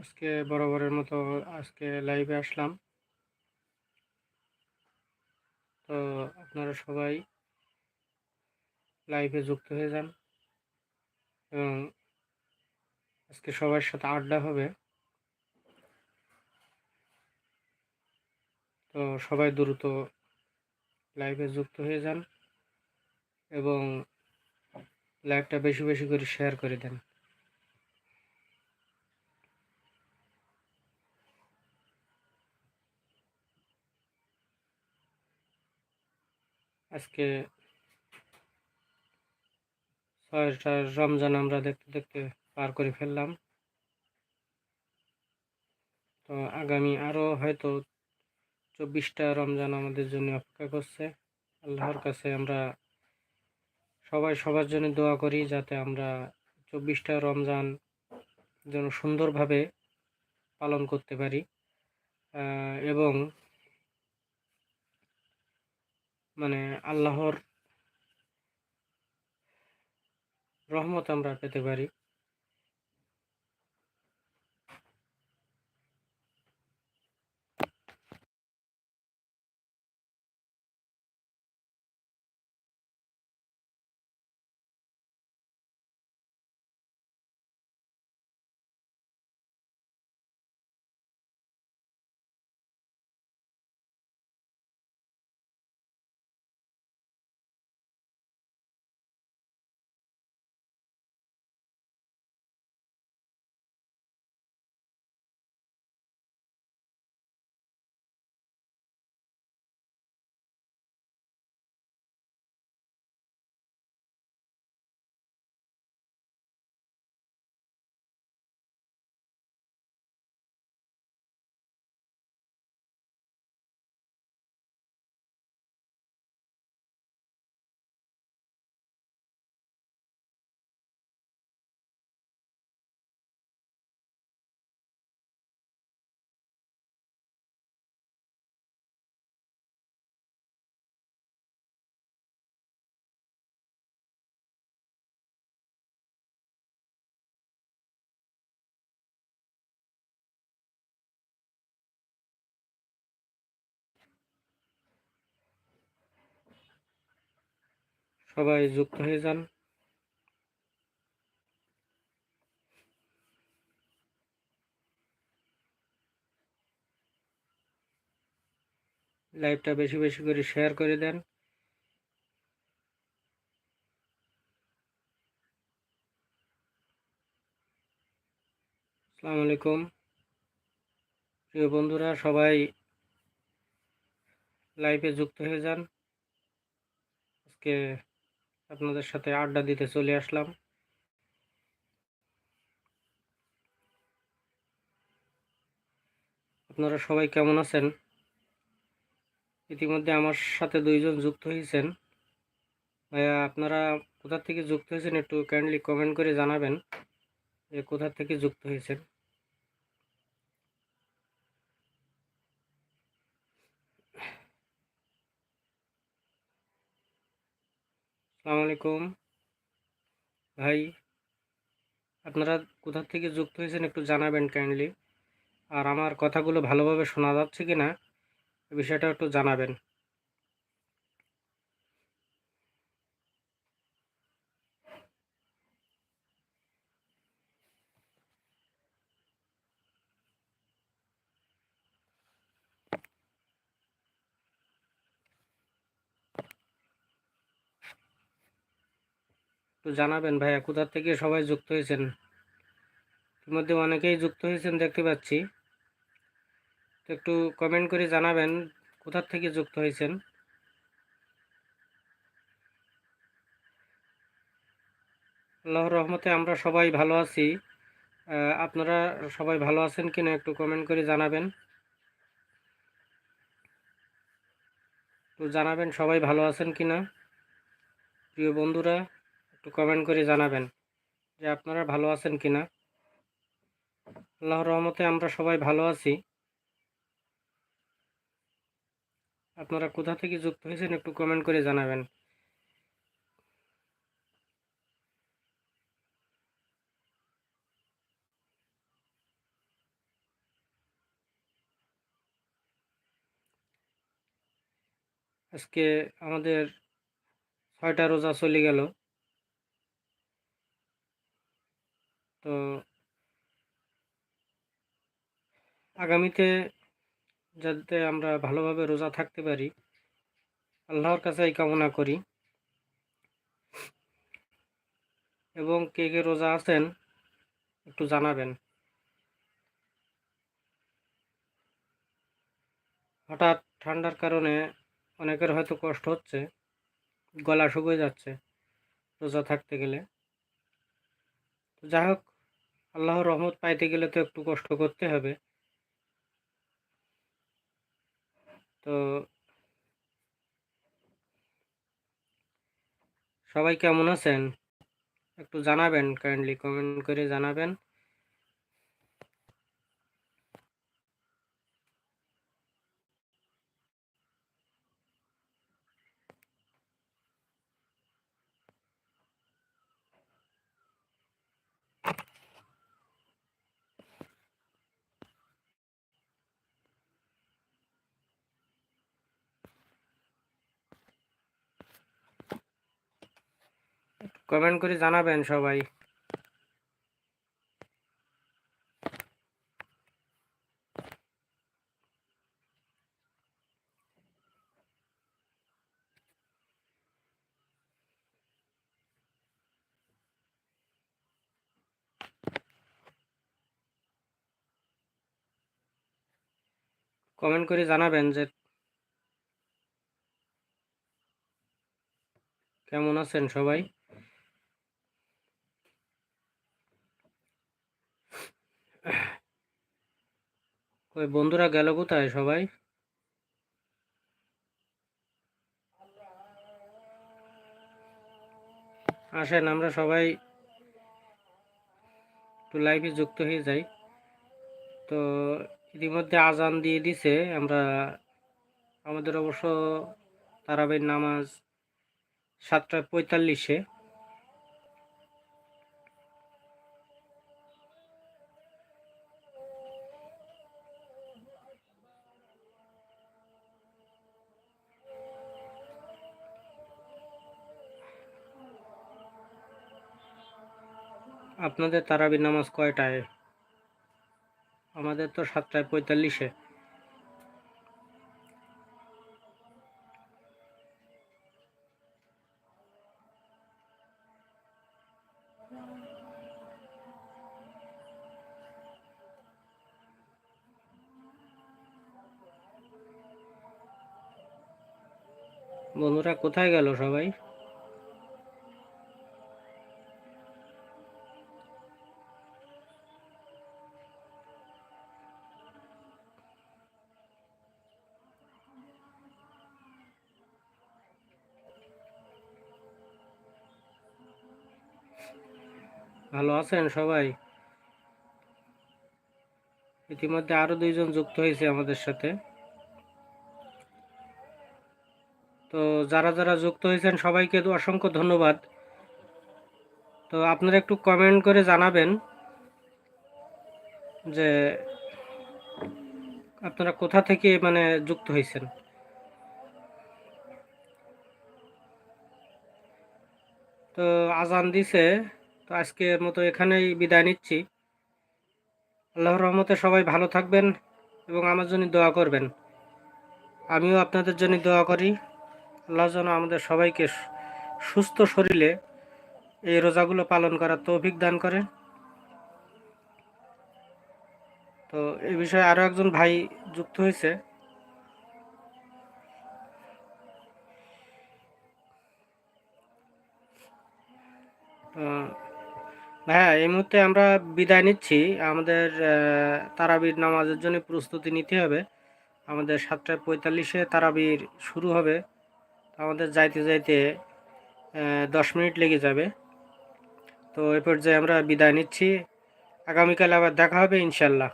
আজকে বরাবরের মতো আজকে লাইভে আসলাম। তো আপনারা সবাই লাইভে যুক্ত হয়ে যান এবং আজকে সবার সাথে আড্ডা হবে। তো সবাই দ্রুত লাইভে যুক্ত হয়ে যান এবং লাইভটা বেশি বেশি করে শেয়ার করে দেন। আজকে ছয়টা রমজান আমরা দেখতে দেখতে পার করে ফেললাম। তো আগামী আরও হয়তো চব্বিশটা রমজান আমাদের জন্য অপেক্ষা করছে। আল্লাহর কাছে আমরা সবাই সবার জন্য দোয়া করি যাতে আমরা চব্বিশটা রমজান যেন সুন্দরভাবে পালন করতে পারি। এবং মানে আল্লাহর রহমত আমরা পেতে পারি। সবাই যুক্ত হয়ে যান। লাইভটা বেশি বেশি করে শেয়ার করে দেন। আসসালামু আলাইকুম। প্রিয় বন্ধুরা, সবাই লাইভে যুক্ত হয়ে যান। আজকে আপনাদের সাথে আড্ডা দিতে চলে আসলাম। আপনারা সবাই কেমন আছেন? ইতিমধ্যে আমার সাথে দুইজন যুক্ত হয়েছেন। ভাইয়া, আপনারা কোথা থেকে যুক্ত হয়েছেন একটু কাইন্ডলি কমেন্ট করে জানাবেন যে কোথা থেকে যুক্ত হয়েছেন। আলাইকুম ভাই, আপনারা কোথা থেকে যুক্ত হয়েছেন একটু জানাবেন কাইন্ডলি আর আমার কথাগুলো ভালোভাবে শোনা যাচ্ছে কি না বিষয়টা একটু জানাবেন। একটু জানাবেন ভাইয়া কোথার থেকে সবাই যুক্ত হয়েছেন? ইতিমধ্যে অনেকেই যুক্ত হয়েছেন দেখতে পাচ্ছি। তো একটু কমেন্ট করে জানাবেন কোথার থেকে যুক্ত হয়েছেন। আল্লাহর রহমতে আমরা সবাই ভালো আছি। আপনারা সবাই ভালো আছেন কিনা একটু কমেন্ট করে জানাবেন। একটু জানাবেন সবাই ভালো আছেন কিনা। প্রিয় বন্ধুরা একটু কমেন্ট করে জানাবেন যে আপনারা ভালো আছেন কি না আল্লাহর রহমতে আমরা সবাই ভালো আছি। আপনারা কোথা থেকে যুক্ত হয়েছেন একটু কমেন্ট করে জানাবেন। আজকে আমাদের ছয়টা রোজা চলে গেল। তো আগামীতে যাতে আমরা ভালোভাবে রোজা থাকতে পারি, আল্লাহর কাছে এই কামনা করি। এবং কে কে রোজা আছেন একটু জানাবেন। হঠাৎ ঠান্ডার কারণে অনেকের হয়তো কষ্ট হচ্ছে, গলা শুকিয়ে যাচ্ছে রোজা থাকতে গেলে। যাই হোক আল্লাহর রহমত পাইতে গেলে তো একটু কষ্ট করতে হবে। তো সবাই কেমন আছেন? একটু জানাবেন কাইন্ডলি কমেন্ট করে জানাবেন। কমেন্ট করে জানাবেন সবাই। কমেন্ট করে জানাবেন যে কেমন আছেন সবাই? ওই বন্ধুরা গেল কোথায় সবাই? আসেন, আমরা সবাই একটু লাইভে যুক্ত হয়ে যাই। তো ইতিমধ্যে আজান দিয়ে দিছে, আমরা আমাদের অবশ্য তারাবের নামাজ সাতটা পঁয়তাল্লিশে। আপনাদের তারাবির নামাজ কয়টায়? আমাদের তো সাতটায় পঁয়তাল্লিশে। বন্ধুরা কোথায় গেল সবাই? ভালো আছেন সবাই? ইতিমধ্যে আরও দুইজন যুক্ত হয়েছে আমাদের সাথে। তো যারা যারা যুক্ত হয়েছেন, সবাইকে অসংখ্য ধন্যবাদ। তো আপনারা একটু কমেন্ট করে জানাবেন যে আপনারা কোথা থেকে মানে যুক্ত হয়েছেন? তো আজান দিছে। তো আজকের মতো এখানেই বিদায় নিচ্ছি। আল্লাহর রহমতে সবাই ভালো থাকবেন এবং আমার জন্য দোয়া করবেন। আমিও আপনাদের জন্য দোয়া করি। আল্লাহ যেন আমাদের সবাইকে সুস্থ শরীরে এই রোজাগুলো পালন করার তৌফিক দান করেন তো এই বিষয়ে আরও একজন ভাই যুক্ত হয়েছে। হ্যাঁ এই মুহূর্তে আমরা বিদায় নিচ্ছি। আমাদের তারাবির নামাজের জন্য প্রস্তুতি নিতে হবে। আমাদের সাতটায় পঁয়তাল্লিশে তারাবির শুরু হবে। আমাদের যাইতে যাইতে দশ মিনিট লেগে যাবে। তো এ পর্যায়ে আমরা বিদায় নিচ্ছি। আগামীকাল আবার দেখা হবে ইনশাল্লাহ